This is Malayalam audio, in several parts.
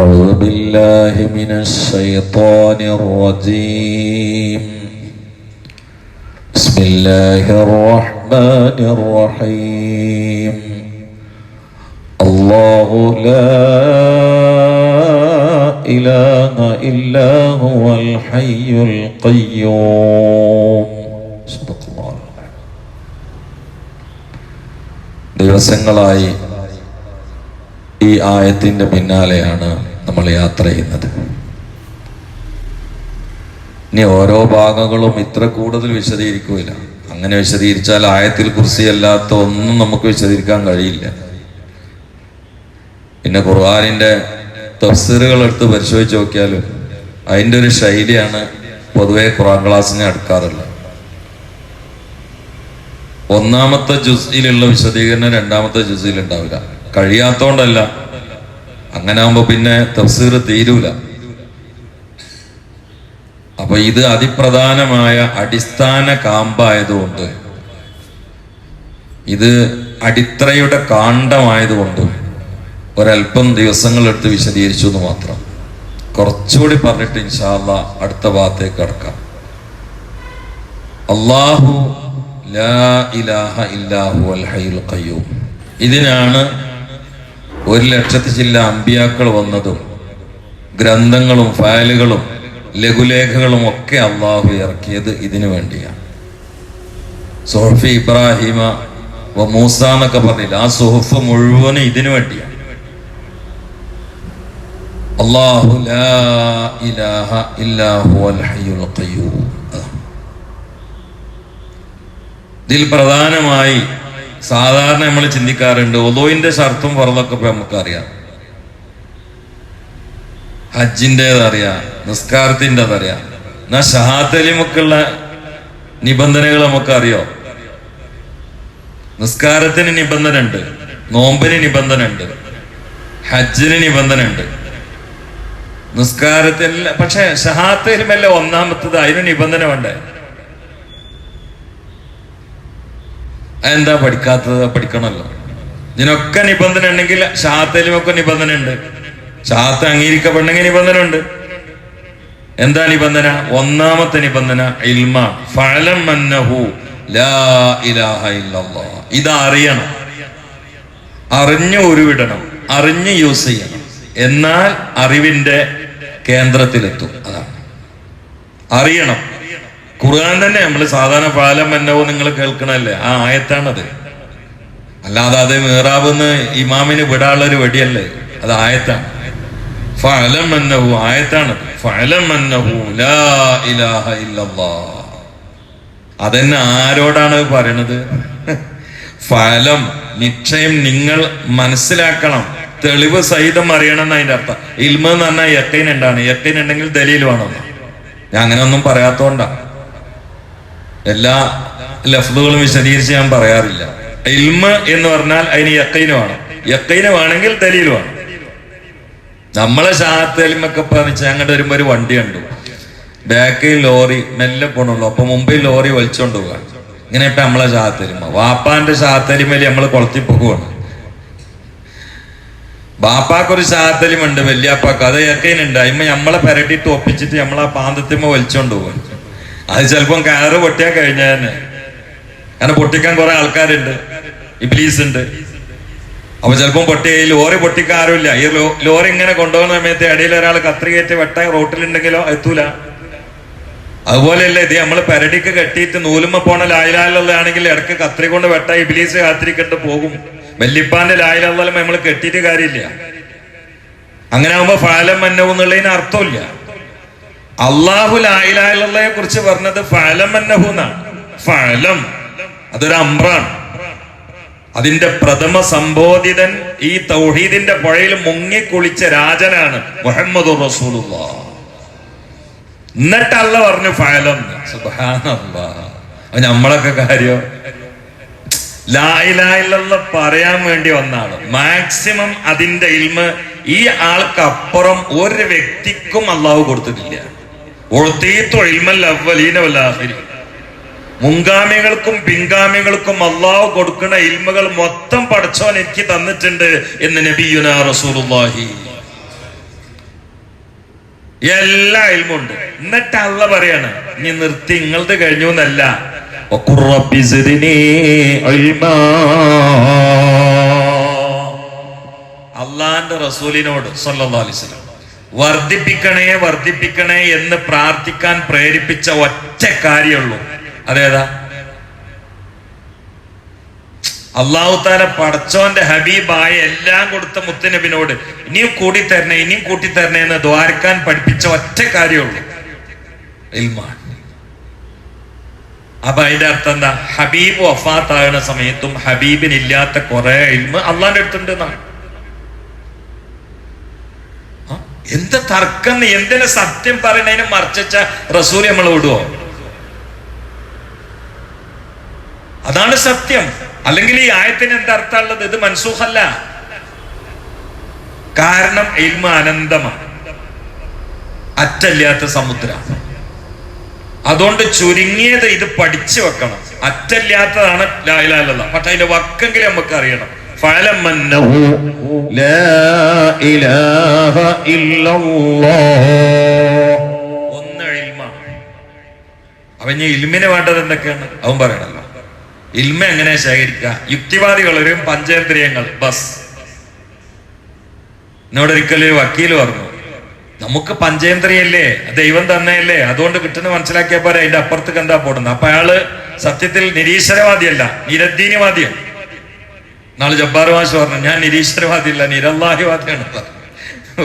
أعوذ بالله من الشيطان الرجيم بسم الله الرحمن الرحيم الله لا إله إلا هو الحي القيوم صدق الله ദിവസങ്ങളായി ഈ ആയത്തിന്റെ പിന്നാലെയാണ് നമ്മൾ യാത്ര ചെയ്യുന്നത്. ഇനി ഓരോ ഭാഗങ്ങളും ഇത്ര കൂടുതൽ വിശദീകരിക്കുകയില്ല അങ്ങനെ വിശദീകരിച്ചാൽ ആയത്തിൽ കുറിച്ച് അല്ലാത്ത ഒന്നും നമുക്ക് വിശദീകരിക്കാൻ കഴിയില്ല. പിന്നെ ഖുർആാനിന്റെ തഫ്സീറുകൾ എടുത്ത് പരിശോധിച്ച് നോക്കിയാൽ അതിന്റെ ഒരു ശൈലിയാണ് പൊതുവെ ഖുറാൻ ക്ലാസ്സിനെ അടുക്കാറുള്ളത്. ഒന്നാമത്തെ ജുസിലുള്ള വിശദീകരണം രണ്ടാമത്തെ ജുസിൽ ഉണ്ടാവില്ല കഴിയാത്തോണ്ടല്ല അങ്ങനെ ആകുമ്പോ പിന്നെ തഫ്സീർ തീരൂല. അപ്പൊ ഇത് അതിപ്രധാനമായ അടിസ്ഥാന കാമ്പായതുകൊണ്ട് ഇത് അടിത്തറയുടെ കാണ്ഡമായതുകൊണ്ട് ഒരല്പം ദിവസങ്ങൾ എടുത്ത് വിശദീകരിച്ചു എന്ന് മാത്രം. കുറച്ചുകൂടി പറഞ്ഞിട്ട് ഇൻഷാല്ല അടുത്ത ഭാഗത്തേക്ക് കടക്കാം. അള്ളാഹു ലാ ഇലാഹ ഇതിനാണ് ഒരു ലക്ഷത്തി ചില്ല അമ്പിയാക്കൾ വന്നതും ഗ്രന്ഥങ്ങളും ഫയലുകളും ലഘുലേഖകളും ഒക്കെ അള്ളാഹു ഇറക്കിയത് ഇതിനു വേണ്ടിയാണ്. സോഹഫി ഇബ്രാഹിമ വ മൂസ എന്നൊക്കെ പറഞ്ഞില്ല? ആ സുഹഫ് മുഴുവനും ഇതിനു വേണ്ടിയാണ്. അള്ളാഹു. ഇതിൽ പ്രധാനമായി സാധാരണ നമ്മൾ ചിന്തിക്കാറുണ്ട് ഒതോയിന്റെ ഷർത്തും പുറത്തൊക്കെ ഇപ്പൊ നമുക്കറിയാം. ഹജ്ജിന്റെത് അറിയാം നിസ്കാരത്തിന്റെ അതറിയാം എന്നാ ഷഹാത്തലിമൊക്കെയുള്ള നിബന്ധനകൾ നമുക്കറിയോ? നിസ്കാരത്തിന് നിബന്ധന ഉണ്ട് നോമ്പിന് നിബന്ധന ഉണ്ട് ഹജ്ജിന് നിബന്ധന ഉണ്ട് നിസ്കാരത്തിൽ പക്ഷെ ഷഹാത്തലിമല്ല ഒന്നാമത്തത് അതിന് നിബന്ധന വേണ്ടേ? അതെന്താ പഠിക്കാത്തത്? പഠിക്കണമല്ലോ. ഇതിനൊക്കെ നിബന്ധന ഉണ്ടെങ്കിൽ ഷാത്തയിലുമൊക്കെ നിബന്ധന ഉണ്ട്. ഷാത്ത് അംഗീകരിക്കപ്പെടണമെങ്കിൽ നിബന്ധന ഉണ്ട്. എന്താ നിബന്ധന? ഒന്നാമത്തെ നിബന്ധന ഇൽമ. ഫലം മന്നഹു ലാ ഇലാഹ ഇല്ലല്ലാഹ് ഇത് അറിയണം. അറിഞ്ഞ് ഉരുവിടണം. അറിഞ്ഞ് യൂസ് ചെയ്യണം. എന്നാൽ അറിവിന്റെ കേന്ദ്രത്തിലെത്തും. അതാണ്. അറിയണം. ഖുർആൻ തന്നെ നമ്മൾ സാധാരണ പാലം എന്നവോ നിങ്ങൾ കേൾക്കണല്ലേ? ആ ആയത്താണത്. അല്ലാതെ അത് മീറാബെന്ന് ഇമാമിന് വിടാനുള്ളൊരു വെടിയല്ലേ അത് ആയത്താണ്. ഫലം എന്നഹു ആയത്താണത് ഫലം എന്നഹു ലാ ഇലാഹ അതെന്നെ ആരോടാണ് പറയണത്? ഫലം നിശ്ചയം നിങ്ങൾ മനസ്സിലാക്കണം. തെളിവ് സഹിതം അറിയണം എന്നതിന്റെ അർത്ഥം. ഇൽമ എന്ന് പറഞ്ഞാൽ യക്കൈൻ ഉണ്ടാണ് യക്കൈൻ ഉണ്ടെങ്കിൽ ദലീൽ വേണമെന്ന് ഞാൻ അങ്ങനെ ഒന്നും പറയാത്തോണ്ടാ. എല്ലാ ലഫ്ലുകളും വിശദീകരിച്ച് ഞാൻ പറയാറില്ല. ഇൽമ എന്ന് പറഞ്ഞാൽ അതിന് യക്കൈനുമാണ്. യക്കൈനുമാണെങ്കിൽ ദലീലുമാണ്. നമ്മളെ ശാഹത്ത് എലിമൊക്കെ പറഞ്ഞ് അങ്ങോട്ട് വരുമ്പോ ഒരു വണ്ടി കണ്ടു. ബാക്കിൽ ലോറി മെല്ലെ പോണുള്ളൂ. അപ്പൊ മുമ്പിൽ ലോറി വലിച്ചോണ്ട് പോവാ. ഇങ്ങനെ ഇപ്പൊ നമ്മളെ ഷാത്തലിമ വാപ്പാന്റെ ഷാത്തലിമയിൽ നമ്മൾ കൊളത്തി പോകുവാണ് ബാപ്പാക്കൊരു ഷാത്തലിമുണ്ട് വല്യാപ്പാക്ക്. അത് യക്കൈനുണ്ട്. അതിമ്മ നമ്മളെ പെരട്ടിട്ട് ഒപ്പിച്ചിട്ട് നമ്മളെ പാന്തത്തിമ്മ വലിച്ചോണ്ട് പോകും അത് ചിലപ്പം കയറ് പൊട്ടിയാൽ കഴിഞ്ഞാൽ തന്നെ കാരണം പൊട്ടിക്കാൻ കുറെ ആൾക്കാരുണ്ട്. ഇബ്ലീസ് ഉണ്ട്. അപ്പൊ ചിലപ്പം പൊട്ടിയ ഈ ലോറി പൊട്ടിക്കാൻ ആരുമില്ല. ഈ ലോറി ഇങ്ങനെ കൊണ്ടുപോകുന്ന സമയത്ത് ഇടയിൽ ഒരാൾ കത്രികേറ്റ് വെട്ട റോട്ടിലുണ്ടെങ്കിലോ എത്തൂല. അതുപോലെയല്ലേ ഇത് നമ്മൾ പെരടിക്ക് കെട്ടിയിട്ട് നൂലുമ്മ പോണ ലായിലാലുള്ളതാണെങ്കിൽ ഇടയ്ക്ക് കത്രി കൊണ്ട് വെട്ട ഇബ്ലീസ് കാത്തിരിക്കണ്ട് പോകും. വല്യപ്പാന്റെ ലായിലുള്ള നമ്മൾ കെട്ടിയിട്ട് കാര്യമില്ല. അങ്ങനെ ആകുമ്പോ ഫാലം മന്നവും എന്നുള്ളതിന് അർത്ഥമില്ല. അള്ളാഹു ലായിലായെ കുറിച്ച് പറഞ്ഞത് ഫലം എന്നഹുന്നാണ് ഫലം അതൊരു അമ്രാണ്. അതിന്റെ പ്രഥമ സംബോധിതൻ ഈ തൗഹീദിന്റെ പുഴയിൽ മുങ്ങിക്കുളിച്ച രാജനാണ് മുഹമ്മദ് റസൂലുള്ള. എന്നിട്ടല്ല പറഞ്ഞു ഫലം നമ്മളൊക്കെ കാര്യം. ലായിലായില്ല പറയാൻ വേണ്ടി വന്നാണ്. മാക്സിമം അതിന്റെ ഇൽമ ഈ ആൾക്കപ്പുറം ഒരു വ്യക്തിക്കും അള്ളാഹു കൊടുത്തിട്ടില്ല. മുൻഗാമികൾക്കും പിൻഗാമികൾക്കും അള്ളാഹു കൊടുക്കുന്ന ഇൽമകൾ മൊത്തം പഠിച്ചവൻ എനിക്ക് തന്നിട്ടുണ്ട് എന്ന് നബിയുന റസൂലുള്ളാഹി. എല്ലാ ഇൽമുണ്ട് എന്നിട്ട് അള്ള പറയാണ് നീ നിർത്തി നിങ്ങളുടെ കഴിഞ്ഞു എന്നല്ല. അള്ളാന്റെ റസൂലിനോട് സല്ലാ അലിസ്ലാം വർദ്ധിപ്പിക്കണേ വർദ്ധിപ്പിക്കണേ എന്ന് പ്രാർത്ഥിക്കാൻ പ്രേരിപ്പിച്ച ഒറ്റ കാര്യമുള്ളൂ. അതേതാ? അള്ളാഹു താല പടച്ചോന്റെ ഹബീബായ എല്ലാം കൊടുത്ത മുത്തനബിനോട് ഇനിയും കൂട്ടിത്തരണേ ഇനിയും കൂട്ടി തരണേ എന്ന് ദ്വാരക്കാൻ പഠിപ്പിച്ച ഒറ്റ കാര്യമുള്ളൂ. അപ്പൊ അതിന്റെ അർത്ഥം എന്താ? ഹബീബ് വഫാത്താകുന്ന സമയത്തും ഹബീബിനില്ലാത്ത കുറെ ഇൽമ അള്ളാന്റെ അടുത്തുണ്ട് എന്നാണ് ആ? എന്ത് തർക്കം എന്തിനു സത്യം പറയണതിന് മറിച്ച റസൂൽ നമ്മൾ വിടുവോ? അതാണ് സത്യം. അല്ലെങ്കിൽ ഈ ആയത്തിന് എന്താ അർത്ഥമുള്ളത്? ഇത് മൻസൂഖല്ല കാരണം ഇൽമ അനന്തമാണ് അറ്റല്ലാത്ത സമുദ്രം. അതുകൊണ്ട് ചുരുങ്ങിയത് ഇത് പഠിച്ചു വെക്കണം. അറ്റല്ലാത്തതാണ് ലായിലാലല്ല പക്ഷെ അതിന്റെ വക്കെങ്കിലും നമുക്ക് അറിയണം. ഫലമന്നഹു لا إله إلا الله ഒന്ന് ഇൽമാണ് അവൻ ഈ ഇൽമിന് വേണ്ടത് എന്തൊക്കെയാണ് അവൻ പറയണല്ലോ ഇൽമ എങ്ങനെ ശേഖരിക്കുക യുക്തിവാദികളൊരു പഞ്ചേന്ദ്രിയങ്ങൾ ബസ് എന്നോട് ഒരിക്കലും ഒരു വക്കീൽ പറഞ്ഞു നമുക്ക് പഞ്ചേന്ദ്രിയല്ലേ ദൈവം തന്നെയല്ലേ അതുകൊണ്ട് കിട്ടുന്ന മനസ്സിലാക്കിയ പോലെ അതിന്റെ അപ്പുറത്തേക്ക് എന്താ പോടുന്നത് അപ്പൊ അയാള് സത്യത്തിൽ നിരീശ്വരവാദിയല്ല നിരദ്ദീനവാദിയാണ് നാളെ ജബ്ബാർ മാഷ് പറഞ്ഞു ഞാൻ നിരീശ്വരവാദിയല്ല നിരല്ലാഹിവാദിയാണ്. പറഞ്ഞു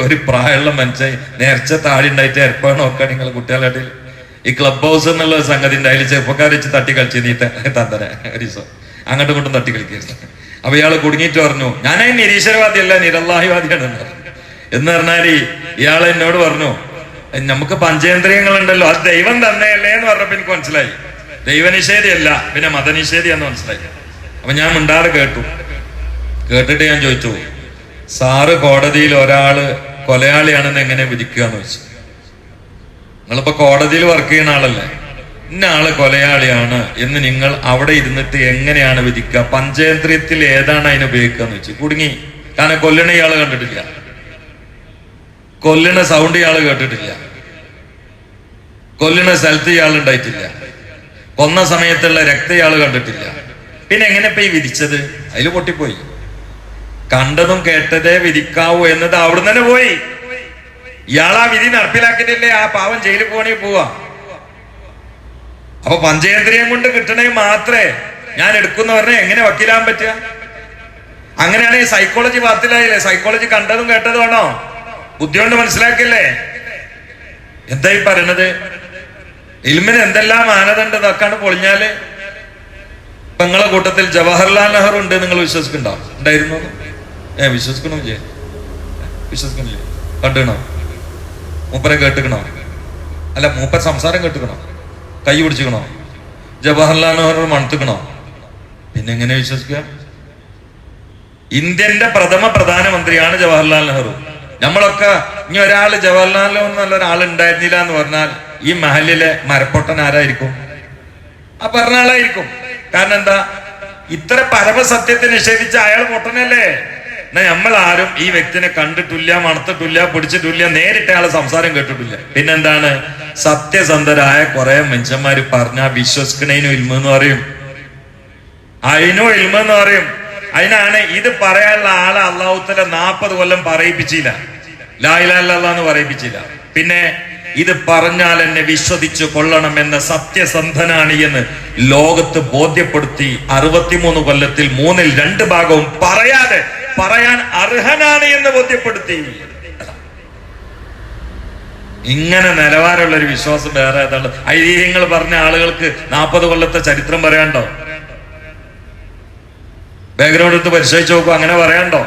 ഒരു പ്രായമുള്ള മനുഷ്യൻ നേർച്ച താഴെ ഉണ്ടായിട്ട് ഏർപ്പാട് നോക്കാൻ നിങ്ങൾ കുട്ടികളുടെ ഈ ക്ലബ് ഹൗസ് എന്നുള്ള സംഗതി ഉണ്ട് അതിൽ ചെറുപ്പക്കാർ വെച്ച് തട്ടി കളിച്ച് നീ തന്തര ഒരു അങ്ങോട്ടും ഇങ്ങോട്ടും തട്ടി കളിക്കരുത് അപ്പൊ ഇയാൾ കുടുങ്ങിയിട്ട് പറഞ്ഞു ഞാൻ നിരീശ്വരവാദിയല്ല നിരല്ലാഹിവാദിയാണ്. എന്ന് പറഞ്ഞു. എന്ന് പറഞ്ഞാൽ ഇയാൾ എന്നോട് പറഞ്ഞു നമുക്ക് പഞ്ചേന്ദ്രിയങ്ങൾ ഉണ്ടല്ലോ അത് ദൈവം തന്നെയല്ലേ എന്ന് പറഞ്ഞപ്പോ എനിക്ക് മനസ്സിലായി. ദൈവനിഷേധിയല്ല പിന്നെ മതനിഷേധിയാന്ന് മനസ്സിലായി. അപ്പൊ ഞാൻ മിണ്ടാതെ കേട്ടു. കേട്ടിട്ട് ഞാൻ ചോദിച്ചു സാറ് കോടതിയിൽ ഒരാൾ കൊലയാളിയാണെന്ന് എങ്ങനെ വിധിക്കുക എന്ന് വെച്ചു നിങ്ങളിപ്പോ കോടതിയിൽ വർക്ക് ചെയ്യുന്ന ആളല്ലേ? ഇന്ന ആൾ കൊലയാളിയാണ് എന്ന് നിങ്ങൾ അവിടെ ഇരുന്നിട്ട് എങ്ങനെയാണ് വിധിക്കുക? പഞ്ചേന്ദ്രിയത്തിൽ ഏതാണ് അതിന് ഉപയോഗിക്കുക എന്ന് വെച്ചു കുടുങ്ങി. കാരണം കൊല്ലണ ഇയാൾ കണ്ടിട്ടില്ല. കൊല്ലണ സൗണ്ട് ഇയാൾ കേട്ടിട്ടില്ല. കൊല്ലണ സ്ഥലത്ത് ഇയാൾ ഉണ്ടായിട്ടില്ല. കൊന്ന സമയത്തുള്ള രക്തം ഇയാൾ കണ്ടിട്ടില്ല. പിന്നെ എങ്ങനെ പോയി വിധിച്ചത്? അതിൽ പൊട്ടിപ്പോയി. കണ്ടതും കേട്ടതേ വിധിക്കാവൂ എന്നത് അവിടുന്ന് തന്നെ പോയി. ഇയാൾ ആ വിധി നടപ്പിലാക്കിയിട്ടില്ലേ? ആ പാവം ജയിലിൽ പോകണേ പോവാ. അപ്പൊ പഞ്ചേന്ദ്രിയം കൊണ്ട് കിട്ടണേ മാത്രമേ ഞാൻ എടുക്കുന്ന പറഞ്ഞാൽ എങ്ങനെ വക്കീലാൻ പറ്റുക? അങ്ങനെയാണെങ്കിൽ സൈക്കോളജി പാത്തിലായില്ലേ? സൈക്കോളജി കണ്ടതും കേട്ടതും ആണോ? ബുദ്ധി കൊണ്ട് മനസ്സിലാക്കില്ലേ എന്താ ഈ പറയണത്? ഇൽമിന് എന്തെല്ലാം മാനദണ്ഡം ഇതൊക്കെയാണ് പൊളിഞ്ഞാൽ? ഇപ്പൊ നിങ്ങളെ കൂട്ടത്തിൽ ജവഹർലാൽ നെഹ്റു ഉണ്ട് നിങ്ങൾ വിശ്വസിക്കണ്ടോ ഉണ്ടായിരുന്നു? ഏ വിശ്വസിക്കണോ ജെ വിശ്വസിക്കണില്ലേ കണ്ടുകണോ മൂപ്പരെ കേട്ടുക്കണോ? അല്ല മൂപ്പർ സംസാരം കേട്ടുക്കണോ? കൈ പിടിച്ചിക്കണോ? ജവഹർലാൽ നെഹ്റു മണത്തുക്കണോ? പിന്നെ എങ്ങനെ വിശ്വസിക്കുക? ഇന്ത്യന്റെ പ്രഥമ പ്രധാനമന്ത്രിയാണ് ജവഹർലാൽ നെഹ്റു. നമ്മളൊക്കെ ഇനി ഒരാൾ ജവഹർലാൽ നെഹ്റു ഒരാൾ ഉണ്ടായിരുന്നില്ല എന്ന് പറഞ്ഞാൽ ഈ മഹലിലെ മരപ്പൊട്ടൻ ആരായിരിക്കും? ആ പറഞ്ഞ ആളായിരിക്കും. കാരണം എന്താ? ഇത്ര പരമസത്യത്തെ നിഷേധിച്ച അയാൾ പൊട്ടനല്ലേ? എന്നാ നമ്മൾ ആരും ഈ വ്യക്തിനെ കണ്ടിട്ടില്ല മണത്തിട്ടില്ല പിടിച്ചിട്ടില്ല നേരിട്ട് അയാളെ സംസാരം കേട്ടിട്ടില്ല. പിന്നെന്താണ്? സത്യസന്ധരായ കുറെ മനുഷ്യന്മാര് പറഞ്ഞ വിശ്വസിക്കണേനും ഇൽമെന്ന് പറയും. അതിനും ഇൽമെന്ന് പറയും. അതിനാണ് ഇത് പറയാനുള്ള ആളെ അള്ളാഹുത്തല നാപ്പത് കൊല്ലം പറയിപ്പിച്ചില്ല. ലായിലാന്ന് പറയിപ്പിച്ചില്ല. പിന്നെ ഇത് പറഞ്ഞാൽ എന്നെ വിശ്വസിച്ച് കൊള്ളണം എന്ന സത്യസന്ധനാണ് എന്ന് ലോകത്ത് ബോധ്യപ്പെടുത്തി അറുപത്തിമൂന്ന് കൊല്ലത്തിൽ മൂന്നിൽ രണ്ട് ഭാഗവും പറയാതെ പറയാൻ അർഹനാണ് എന്ന് ബോധ്യപ്പെടുത്തി. ഇങ്ങനെ നിലവാരമുള്ള ഒരു വിശ്വാസം വേറെ ഏതാണ് ഐതിഹ്യങ്ങൾ പറഞ്ഞ ആളുകൾക്ക് നാൽപ്പത് കൊല്ലത്തെ ചരിത്രം പറയാണ്ടോ ബാക്ക്ഗ്രൗണ്ട് എടുത്ത് പരിശോധിച്ച് നോക്കും അങ്ങനെ പറയാണ്ടോ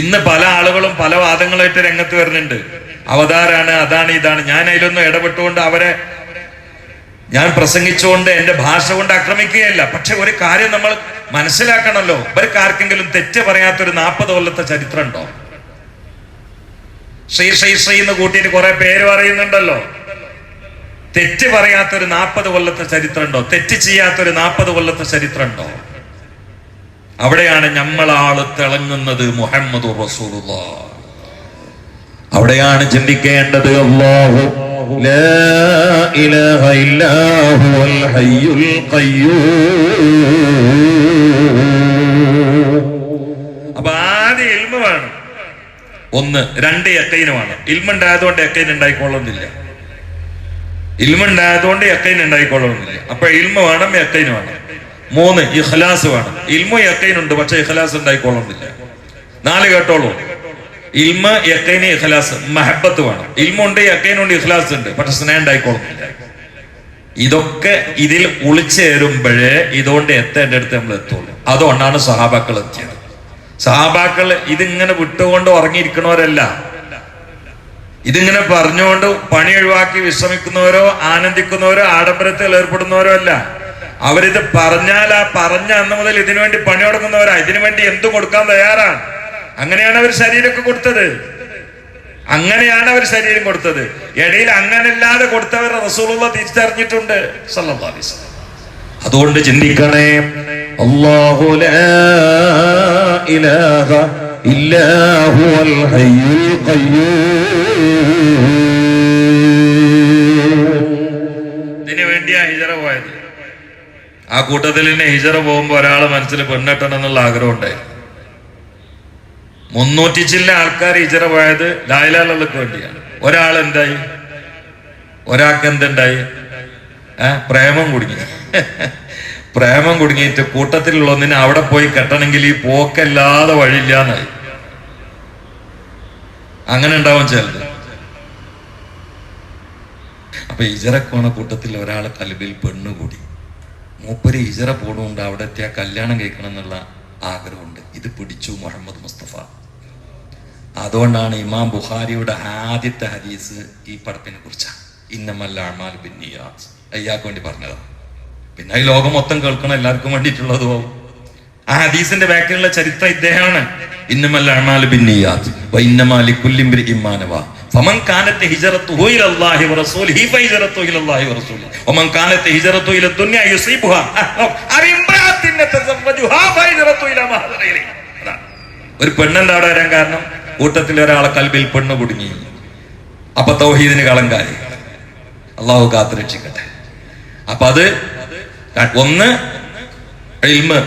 ഇന്ന് പല ആളുകളും പല വാദങ്ങളായിട്ട് രംഗത്ത് വരുന്നുണ്ട്. അവതാരാണ് അതാണ് ഇതാണ്. ഞാൻ അതിലൊന്നും ഇടപെട്ടുകൊണ്ട് അവരെ ഞാൻ പ്രസംഗിച്ചുകൊണ്ട് എന്റെ ഭാഷ കൊണ്ട് ആക്രമിക്കുകയല്ല. പക്ഷെ ഒരു കാര്യം നമ്മൾ മനസ്സിലാക്കണമല്ലോ ഇവർക്ക് ആർക്കെങ്കിലും തെറ്റ് പറയാത്തൊരു നാൽപ്പത് കൊല്ലത്തെ ചരിത്രം ഉണ്ടോ ശ്രീ ശ്രീ ശ്രീ എന്ന് കൂട്ടിയിട്ട് കുറെ പേര് പറയുന്നുണ്ടല്ലോ. തെറ്റ് പറയാത്ത ഒരു നാൽപ്പത് കൊല്ലത്തെ ചരിത്രം ഉണ്ടോ തെറ്റ് ചെയ്യാത്തൊരു നാൽപ്പത് കൊല്ലത്തെ ചരിത്രം ഉണ്ടോ അവിടെയാണ് ആൾ തിളങ്ങുന്നത് മുഹമ്മദ് റസൂലുള്ള അവിടെയാണ് ചിന്തിക്കേണ്ടത് അള്ളാഹു لا إله إلا هو الحي القيوم അപ്പൊ ആദ്യം ഇൽമ വേണം ഒന്ന് രണ്ട് യക്കൈന് വേണം ഇൽമ ഉണ്ടായതുകൊണ്ട് യക്കൈൻ ഉണ്ടായിക്കൊള്ളുന്നില്ല ഇൽമ ഉണ്ടായതുകൊണ്ട് യക്കൈൻ ഉണ്ടായിക്കൊള്ളുന്നില്ല അപ്പൊ ഇൽമ വേണം യക്കൈൻ വേണം മൂന്ന് ഇഖ്ലാസ് വേണം ഇൽമ യക്കൈൻ ഉണ്ട് പക്ഷെ ഇഖ്ലാസ് ഉണ്ടായിക്കൊള്ളുന്നില്ല നാല് കേട്ടോളൂ ഇൽമ യക്കൈന് ഇഖ്ലാസ് മഹബത്ത് വേണം. ഇൽമുണ്ട് യക്കൈനുണ്ട് ഇഖ്ലാസ് ഉണ്ട്. പക്ഷെ സ്നേഹം ഉണ്ടായിക്കോളും. ഇതൊക്കെ ഇതിൽ ഒളിച്ചേരുമ്പോഴേ ഇതുകൊണ്ട് എത്തേണ്ട അടുത്ത് നമ്മൾ എത്തുള്ളൂ. അതുകൊണ്ടാണ് സഹാബാക്കൾ എത്തിയത്. സഹാബാക്കൾ ഇതിങ്ങനെ വിട്ടുകൊണ്ട് ഉറങ്ങിയിരിക്കണവരല്ല ഇതിങ്ങനെ പറഞ്ഞുകൊണ്ട് പണി ഒഴിവാക്കി വിശ്രമിക്കുന്നവരോ ആനന്ദിക്കുന്നവരോ ആഡംബരത്തിൽ ഏർപ്പെടുന്നവരോ അല്ല. അവരിത് പറഞ്ഞാൽ ആ പറഞ്ഞ അന്ന് മുതൽ ഇതിനുവേണ്ടി പണി തുടങ്ങുന്നവരാ. ഇതിനു വേണ്ടി എന്തും കൊടുക്കാൻ തയ്യാറാണ്. അങ്ങനെയാണ് അവർ ശരീരമൊക്കെ കൊടുത്തത്. അങ്ങനെയാണ് അവർ ശരീരം കൊടുത്തത്. ഇടയിൽ അങ്ങനല്ലാതെ കൊടുത്തവർ റസൂലുള്ള തിരിച്ചറിഞ്ഞിട്ടുണ്ട്. അതുകൊണ്ട് ചിന്തിക്കണേ അള്ളാഹു ഇലാഹ ഹയ്യുൽ ഇതിനു വേണ്ടിയാ ഹിജറ പോയത്. ആ കൂട്ടത്തിൽ തന്നെ ഹിജറ പോകുമ്പോൾ ഒരാളെ മനസ്സിൽ പെണ്ണെട്ടണം എന്നുള്ള ആഗ്രഹം ഉണ്ടായിരുന്നു. മുന്നൂറ്റി ചില്ല ആൾക്കാർ ഹിജറ പോയത് ലായലാളുകൾക്ക് വേണ്ടിയാണ്. ഒരാൾ എന്തായി? ഒരാൾക്ക് എന്തുണ്ടായി? ഏ പ്രേമം കുടുങ്ങി. പ്രേമം കുടുങ്ങിയിട്ട് കൂട്ടത്തിലുള്ള ഒന്നിനെ അവിടെ പോയി കെട്ടണമെങ്കിൽ ഈ പോക്കല്ലാതെ വഴിയില്ലാന്നായി. അങ്ങനെ ഉണ്ടാവും ചിലത്. അപ്പൊ ഇജറ പോണ കൂട്ടത്തിൽ ഒരാളെ കൽബിൽ പെണ്ണുകൂടി മൂപ്പര് ഇജറ പോണുകൊണ്ട് അവിടെ എത്തിയ കല്യാണം കഴിക്കണം എന്നുള്ള ആഗ്രഹമുണ്ട്. ഇത് പിടിച്ചു മുഹമ്മദ് മുസ്തഫ. അതുകൊണ്ടാണ് ഇമാം ബുഖാരിയുടെ ആദ്യത്തെ ഹദീസ് ഈ പടപ്പിനെ കുറിച്ചാണ് ഇന്നമല്ല അമാൽ ബിന്നിയാസ് അയ്യാക്ക് വേണ്ടി പറഞ്ഞതാ പിന്നെ ഈ ലോകം മൊത്തം കേൾക്കണം എല്ലാവർക്കും വേണ്ടിയിട്ടുള്ളതും ആവും ആ ഹദീസിന്റെ ബാക്കിലുള്ള ചരിത്രം ഇദ്ദേഹമാണ് ഇന്നമല്ല അമാൽ ബിന്നിയാസ് വൈന്നമാലി കുല്ലിംബിരി ഇമ്മാനവ فمن كانت هجرته الى الله ورسوله فهجرته الى الله ورسوله ومن كانت هجرته الى الدنيا يصيبها او امراه يتزوجها فهجرته الى ما هاجر اليه അതാണ്. ഒരു പെണ്ണെന്താ അവിടെ വരാൻ കാരണം കൂട്ടത്തിൽ ഒരാളെ കൽബിൽ പെണ്ണ് കുടുങ്ങി. അപ്പൊ തൗഹീദിന് കളങ്കാരി അള്ളാഹു കാത്തു രക്ഷിക്കട്ടെ. അപ്പൊ അത് ഒന്ന് ഇൽമ്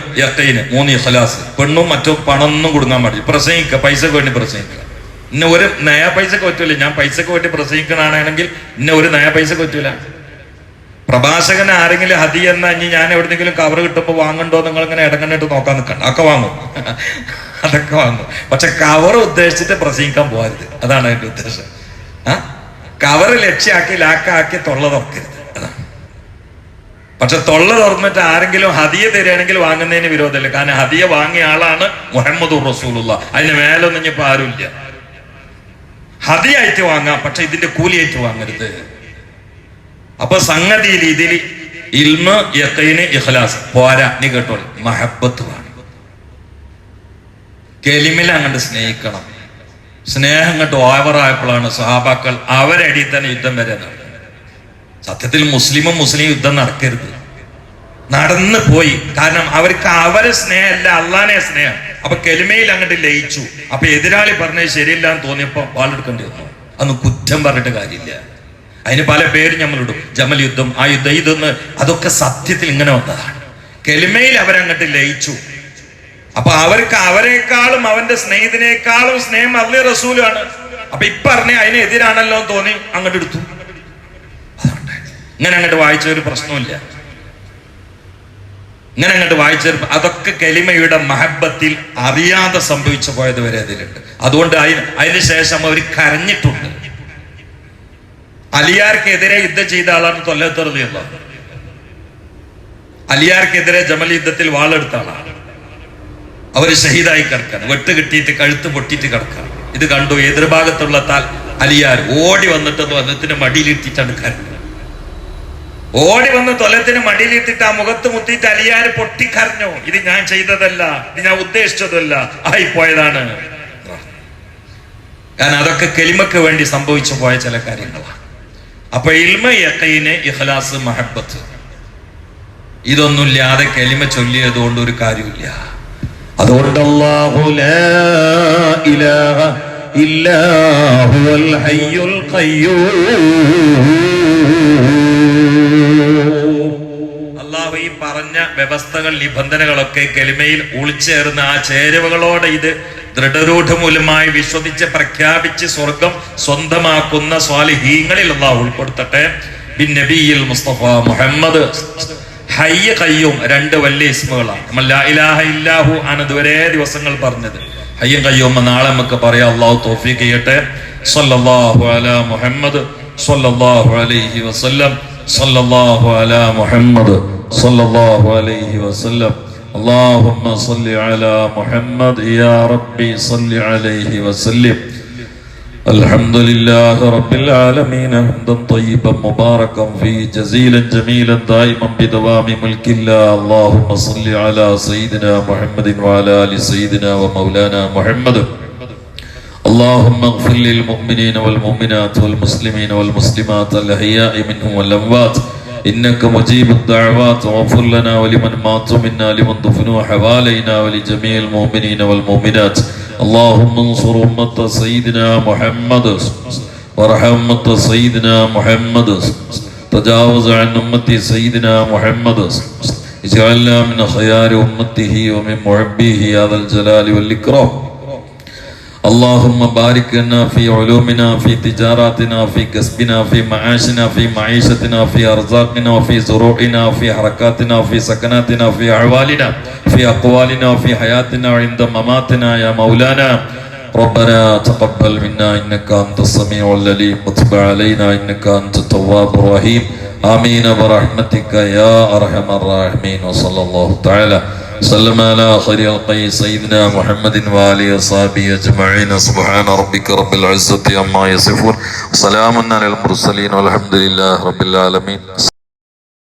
മൂന്ന് ഇഖ്ലാസ്. പെണ്ണും മറ്റും പണമൊന്നും കൊടുക്കാൻ പാടില്ല. പ്രസംഗിക്കുക പൈസക്ക് വേണ്ടി പ്രസംഗിക്കുക ഇന്ന ഒരു നയ പൈസക്ക് പറ്റൂല. ഞാൻ പൈസക്ക് വേണ്ടി പ്രസംഗിക്കണാണെങ്കിൽ ഇന്ന ഒരു നയ പൈസക്ക് പറ്റൂല. പ്രഭാഷകൻ ആരെങ്കിലും ഹതി എന്ന ഇനി ഞാൻ എവിടെന്നെങ്കിലും കവർ കിട്ടുമ്പോൾ വാങ്ങണ്ടോ നിങ്ങൾ ഇങ്ങനെ ഇടങ്ങണ്ടിട്ട് നോക്കാൻ നിൽക്കണ്ട ഒക്കെ വാങ്ങും. അതൊക്കെ വാങ്ങും. പക്ഷെ കവർ ഉദ്ദേശിച്ചിട്ട് പ്രസംഗിക്കാൻ പോകരുത്. അതാണ് അതിന്റെ ഉദ്ദേശം. ആ? കവർ ലക്ഷ്യമാക്കി ലാക്കാക്കി തൊള്ള തുറക്കരുത്. പക്ഷെ തൊള്ള തുറന്നിട്ട് ആരെങ്കിലും ഹതിയ തരികയാണെങ്കിൽ വാങ്ങുന്നതിന് വിരോധമില്ല. കാരണം ഹതിയ വാങ്ങിയ ആളാണ് മുഹമ്മദ് റസൂലുള്ള അതിന് മേലൊന്നും ഇനിയിപ്പോ ആരുമില്ല. ഹതിയായിട്ട് വാങ്ങാം പക്ഷെ ഇതിന്റെ കൂലിയായിട്ട് വാങ്ങരുത്. അപ്പൊ സംഗതിയിൽ ഇതിൽ ഇൽമ യക്കീന് ഇഖ്ലാസ്. പോരാ. നീ കേട്ടോളൂ. മഹബത്ത് വേണം. കെലിമിൽ അങ്ങോട്ട് സ്നേഹിക്കണം. സ്നേഹം അങ്ങോട്ട് ഓവറായപ്പോഴാണ് സഹാബാക്കൾ അവരടി തന്നെ യുദ്ധം വരെ നടന്നത്. സത്യത്തിൽ മുസ്ലിമും മുസ്ലിം യുദ്ധം നടക്കരുത്. നടന്നു പോയി. കാരണം അവർക്ക് അവരെ സ്നേഹമല്ല അള്ളാനെ സ്നേഹം. അപ്പൊ കെലിമയിൽ അങ്ങോട്ട് ലയിച്ചു. അപ്പൊ എതിരാളി പറഞ്ഞത് ശരിയില്ല എന്ന് തോന്നിയപ്പോ വാളെടുക്കേണ്ടി വന്നു. അന്ന് കുറ്റം പറഞ്ഞിട്ട് കാര്യമില്ല. അതിന് പല പേരും നമ്മളിടും ജമൽ യുദ്ധം ആ യുദ്ധം ഇതൊന്ന് അതൊക്കെ സത്യത്തിൽ ഇങ്ങനെ വന്നതാണ്. കെലിമയിൽ അവരങ്ങോട്ട് ലയിച്ചു. അപ്പൊ അവർക്ക് അവരെക്കാളും അവന്റെ സ്നേഹിതനേക്കാളും സ്നേഹം അള്ളി റസൂലാണ് അപ്പൊ ഇപ്പറഞ്ഞ അതിനെതിരാണല്ലോ എന്ന് തോന്നി അങ്ങോട്ട് എടുത്തു. ഇങ്ങനെ അങ്ങോട്ട് വായിച്ച ഒരു പ്രശ്നമില്ല ഇങ്ങനെ അങ്ങോട്ട് വായിച്ച അതൊക്കെ കലിമയുടെ മഹബത്തിൽ അറിയാതെ സംഭവിച്ചു പോയത് വരെ അതിലുണ്ട്. അതുകൊണ്ട് അതിന് അതിന് ശേഷം അവർ കരഞ്ഞിട്ടുണ്ട്. അലിയാർക്കെതിരെ യുദ്ധം ചെയ്ത ആളാണ് തൊല്ലത്തെറുതിയുള്ള അലിയാർക്കെതിരെ ജമൽ യുദ്ധത്തിൽ വാളെടുത്ത ആളാണ്. അവർ ഷഹീദായി കിടക്കാണ്. വെട്ട് കിട്ടിയിട്ട് കഴുത്ത് പൊട്ടിയിട്ട് കിടക്കാണ്. ഇത് കണ്ടു? എതിർഭാഗത്തുള്ള താൽ അലിയാർ ഓടി വന്നിട്ട് തൊലത്തിന് മടിയിലിട്ടിട്ടാണ് കരഞ്ഞത്. ഓടി വന്ന് തൊലത്തിന് മടിയിലിട്ടിട്ട് ആ മുഖത്ത് മുത്തിയിട്ട് അലിയാർ പൊട്ടിക്കരഞ്ഞു ഇത് ഞാൻ ചെയ്തതല്ല. ഇത് ഞാൻ ഉദ്ദേശിച്ചതല്ല. ആയിപ്പോയതാണ്. കാരണം അതൊക്കെ കെലിമക്ക് വേണ്ടി സംഭവിച്ചു പോയ ചില കാര്യങ്ങളാണ് അപ്പൊ ഇൽമ ഇഹ്ലാസ് ഇഖ്ലാസ് മഹബത്ത് ഇതൊന്നുമില്ലാതെ കെലിമ ചൊല്ലിയത് കൊണ്ട് ഒരു കാര്യമില്ല അതുകൊണ്ട് അള്ളാഹു ഇലാഹ ഹയ്യുൽ ഈ പറഞ്ഞ വ്യവസ്ഥകൾ നിബന്ധനകളൊക്കെ കെലിമയിൽ ഒളിച്ചേർന്ന ആ ചേരുവകളോടെ ഇത് ദൃഢരൂഢമൂലമായി വിശ്വസിച്ച് പ്രഖ്യാപിച്ച് സ്വർഗം സ്വന്തമാക്കുന്ന സ്വാലിഹീങ്ങളിൽ അള്ളാഹു ഉൾപ്പെടുത്തട്ടെ. ബിൻ നബിയിൽ മുസ്തഫ മുഹമ്മദ്. ഹയ്യ കയ്യും രണ്ട് വലിയ ഇസ്മുകളാണ് നമ്മൾ ലാ ഇലാഹ ഇല്ലാഹു ആണ് ഇതുവരെ ദിവസങ്ങൾ പറഞ്ഞത് ഹയ്യും കയ്യും നാളെ നമുക്ക് പറയാം അള്ളാഹു തോഫീക്ക് ചെയ്യട്ടെ സല്ലല്ലാഹു അലാ മുഹമ്മദ് സല്ലല്ലാഹു അലൈഹി വസല്ലം സല്ലല്ലാഹു അലാ മുഹമ്മദ് സല്ലല്ലാഹു അലൈഹി വസല്ലം اللهم صل على محمد يا ربي صل عليه وسلم الحمد لله رب العالمين حمدا طيبا مباركا فيه جزيلا جميلا دائما بدوام ملك الله اللهم صل على سيدنا محمد وعلى ال سيدنا ومولانا محمد اللهم اغفر للمؤمنين والمؤمنات والمسلمين والمسلمات الاحياء منهم والاموات انك مجيب الدعوات واغفر لنا ولمن ماتوا منا لمن دفنوا حوالينا ولجميع المؤمنين والمؤمنات اللهم انصر أمة سيدنا محمد. وارحم أمة سيدنا محمد. تجاوز عن أمة سيدنا محمد. اجعلنا من خيار أمته ومن محبيه يا ذا الجلال والإكرام. اللهم بارك لنا في علومنا في تجاراتنا في كسبنا في معاشنا في معيشتنا في أرزاقنا في زروعنا في حركاتنا في سكناتنا في أحوالنا في أقوالنا في حياتنا وعند مماتنا يا مولانا. ربنا تقبل منا إنك أنت السميع العليم. وتب علينا إنك أنت التواب الرحيم. آمين برحمتك يا أرحم الراحمين. وصلى الله تعالى. سلم على خير القي سيدنا محمد وآله وصحبه أجمعين سبحان ربك رب العزة عما يصفون وسلام على المرسلين والحمد لله رب العالمين